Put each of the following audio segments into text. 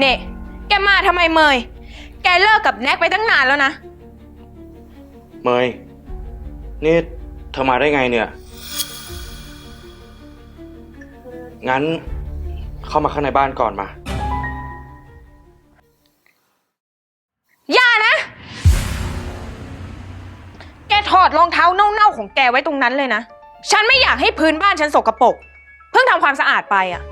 เนี่ยแกมาทำไมเมย แกเลิกกับแน็กไปตั้งนานแล้วนะ เมย นี่เธอมาได้ไงเนี่ย งั้นเข้ามาข้างในบ้านก่อนมา อย่านะ แกถอดรองเท้าเน่าๆของแกไว้ตรงนั้นเลยนะ ฉันไม่อยากให้พื้นบ้านฉันสกปรก เพิ่งทำความสะอาดไปอะ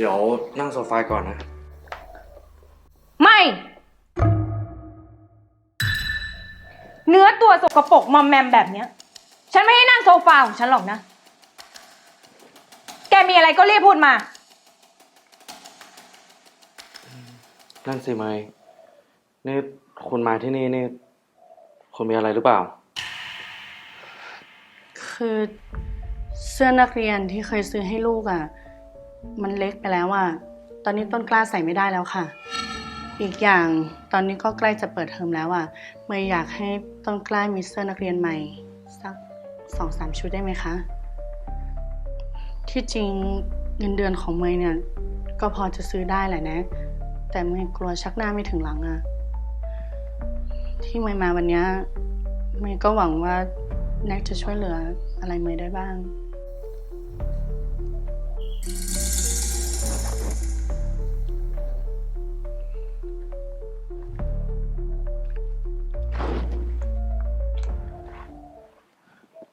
เดี๋ยวนั่งโซฟาก่อนนะ ไม่ เนื้อตัวสกปรกมอมแมมแบบเนี้ย ฉันไม่ให้นั่งโซฟาของฉันหรอกนะ แกมีอะไรก็รีบพูดมา นั่นสิเมยนี่คุณมาที่นี่นี่คุณมีอะไรหรือเปล่า คือเสื้อนักเรียนที่เคยซื้อให้ลูกอะ่ะ มันเล็กไปแล้วอะ่ะตอนนี้ต้นกล้าใส่ไม่ได้แล้วค่ะ อีกอย่างตอนนี้ก็ใกล้จะเปิดเทอมแล้วอะ่ะเมย์อยากให้ต้นกล้ามีเสื้อนักเรียนใหม่ สักสองสามชุดได้ไหมคะ ที่จริงเงินเดือนของเมย์เนี่ย ก็พอจะซื้อได้แหละนะ แต่เมย์กลัวชักหน้าไม่ถึงหลังอะ่ะที่เมย์มาวันนี้เมย์ก็หวังว่าแน็กจะช่วยเหลืออะไรเมย์ได้บ้าง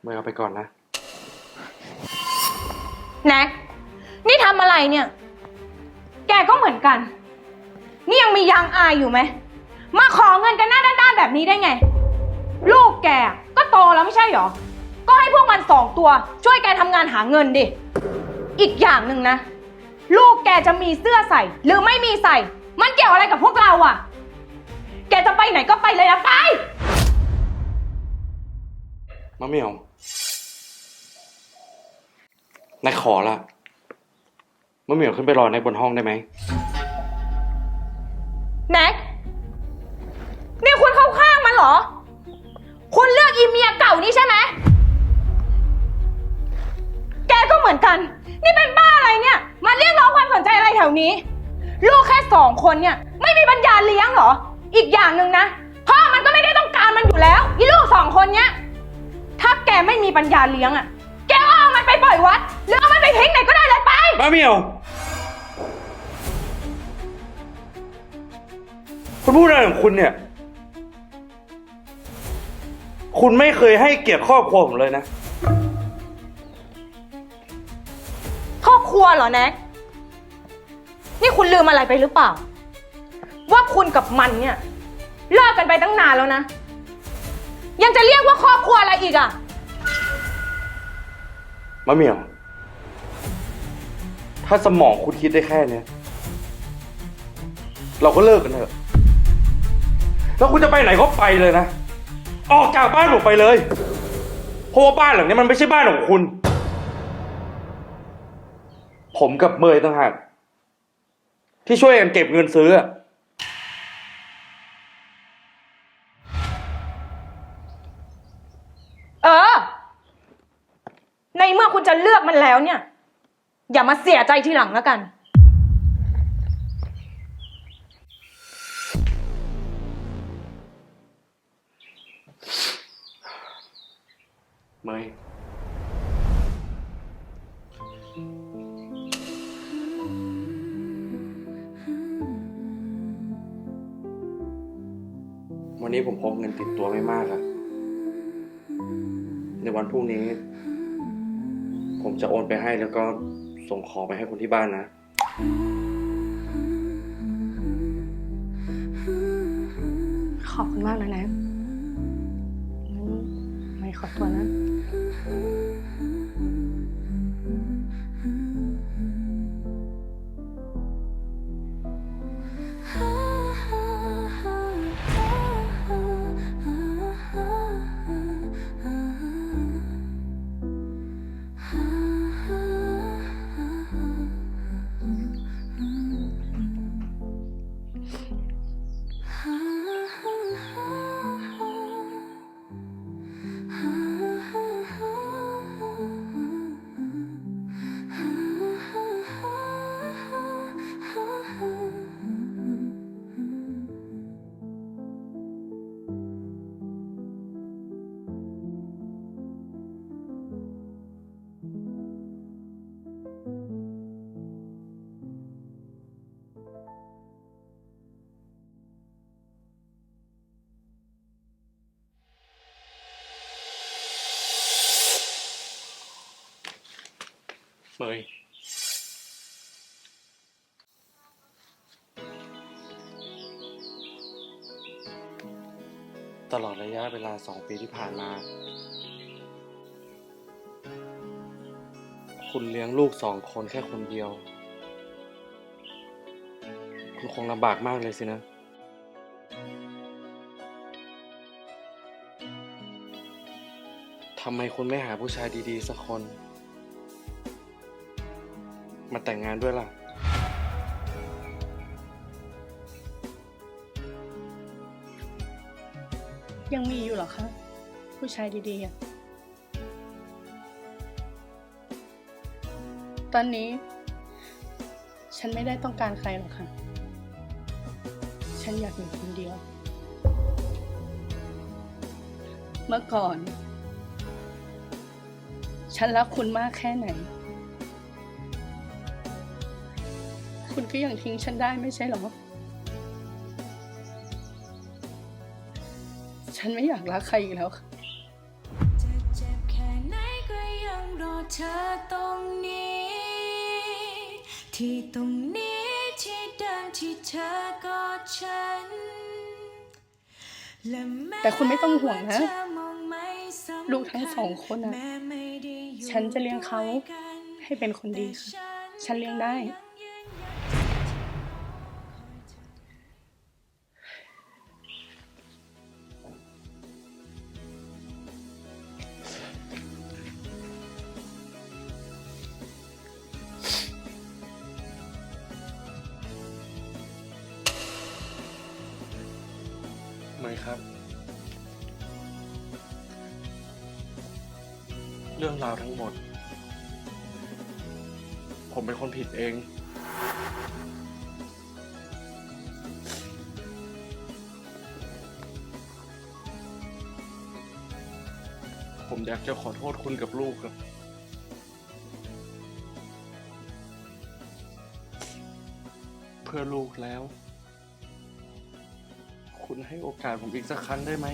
เมยเอาไปก่อนนะ แน็กนี่ทำอะไรเนี่ย แกก็เหมือนกัน นี่ยังมียางอายอยู่ไหม มาขอเงินกันหน้าด้านๆแบบนี้ได้ไง ลูกแกก็โตแล้วไม่ใช่หรอ ก็ให้พวกมันสองตัว ช่วยแกทำงานหาเงินดิ อีกอย่างหนึ่งนะ ลูกแกจะมีเสื้อใส่ หรือไม่มีใส่ มันเกี่ยวอะไรกับพวกเราอะแกจะไปไหนก็ไปเลยนะไป มะเหมียว นายขอละมะเหมียวขึ้นไปรอในบนห้องได้ไหม แน็ก นี่คุณเข้าข้างมันเหรอ คุณเลือกอีเมียเก่านี่ใช่ไหม แกก็เหมือนกัน นี่เป็นบ้าอะไรเนี่ย มาเรียกร้องความสนใจอะไรแถวนี้ ลูกแค่สองคนเนี่ย ไม่มีปัญญาเลี้ยงเหรอ อีกอย่างหนึ่งนะ พ่อมันก็ไม่ได้ต้องการมันอยู่แล้ว อีลูกสองคนเนี้ย ไม่มีปัญญาเลี้ยงอะแกก็เอามันไปปล่อยวัด หรือเอามันไปทิ้งไหนก็ได้เลยไปมะเหมียว คุณพูดอะไรของคุณเนี่ย คุณไม่เคยให้เกียรติครอบครัวผมเลยนะ ครอบครัวเหรอแน็กนี่คุณลืมอะไรไปหรือเปล่า ว่าคุณกับมันเนี่ย เลิกกันไปตั้งนานแล้วนะ ยังจะเรียกว่าครอบครัวอะไรอีกอะ มะเหมียว ถ้าสมองคุณคิดได้แค่เนี้ยเราก็เลิกกันเถอะ แล้วคุณจะไปไหนก็ไปเลยนะ ออกจากบ้านผมไปเลย เพราะว่าบ้านหลังนี้มันไม่ใช่บ้านของคุณ ผมกับเมยต่างหากที่ช่วยกันเก็บเงินซื้ออะ แล้วเนี่ย อย่ามาเสียใจทีหลังแล้วกัน เมยวันนี้ผมพกเงินติดตัวไม่มากอะในวันพรุ่งนี้ ผมจะโอนไปให้แล้วก็ส่งของไปให้คนที่บ้านนะ ขอบคุณมากนะแน็กงั้นไม่ขอตัวนะ เมยตลอดระยะเวลาสองปีที่ผ่านมา คุณเลี้ยงลูกสองคนแค่คนเดียว คุณคงลำบากมากเลยสินะ ทำไมคุณไม่หาผู้ชายดีๆสักคน มาแต่งงานด้วยล่ะ ยังมีอยู่เหรอคะ ผู้ชายดีๆอะตอนนี้ ฉันไม่ได้ต้องการใครหรอกค่ะ ฉันอยากอยู่คนเดียว เมื่อก่อน ฉันรักคุณมากแค่ไหน คุณก็ยังทิ้งฉันได้ไม่ใช่เหรอ ฉันไม่อยากรักใครอีกแล้วค่ะจะเจ็บแค่ไหนก็ยังรอเธอตรงนี้ ที่ตรงนี้ที่เดิมที่เธอกอดฉันและม้แต่คุณไม่ต้องห่วงนะ เธอมองไม่สำคัญลูกทั้งสองคนน่ะแม้ไม่ได้อยู่ฉันจะเลี้ยงเขาด้วยกันให้เป็นคนดีค่ะ ฉันเลี้ยงได้เม ครับ เรื่องราวทั้งหมด ผมเป็นคนผิดเอง ผมอยากจะขอโทษคุณกับลูกครับเพื่อลูกแล้ว คุณให้โอกาสผมอีกสักครั้งได้ไหม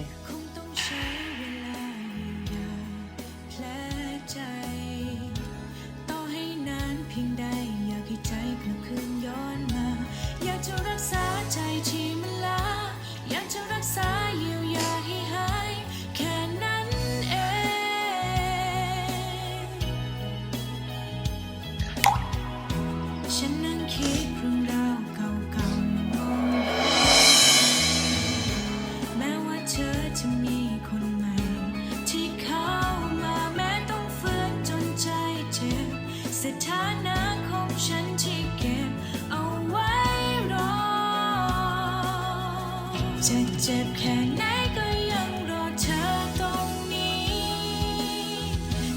จะเจ็บแค่ไหนก็ยังรอเธอตรงนี้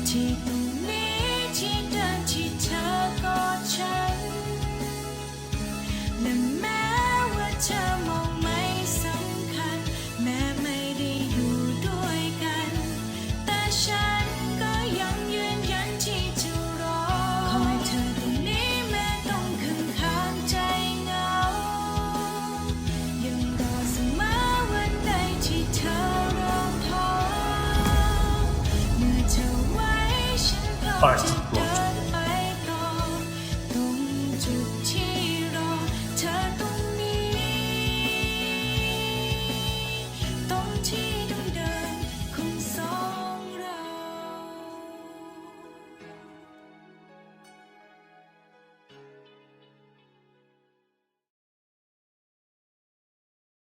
ที่ ริ่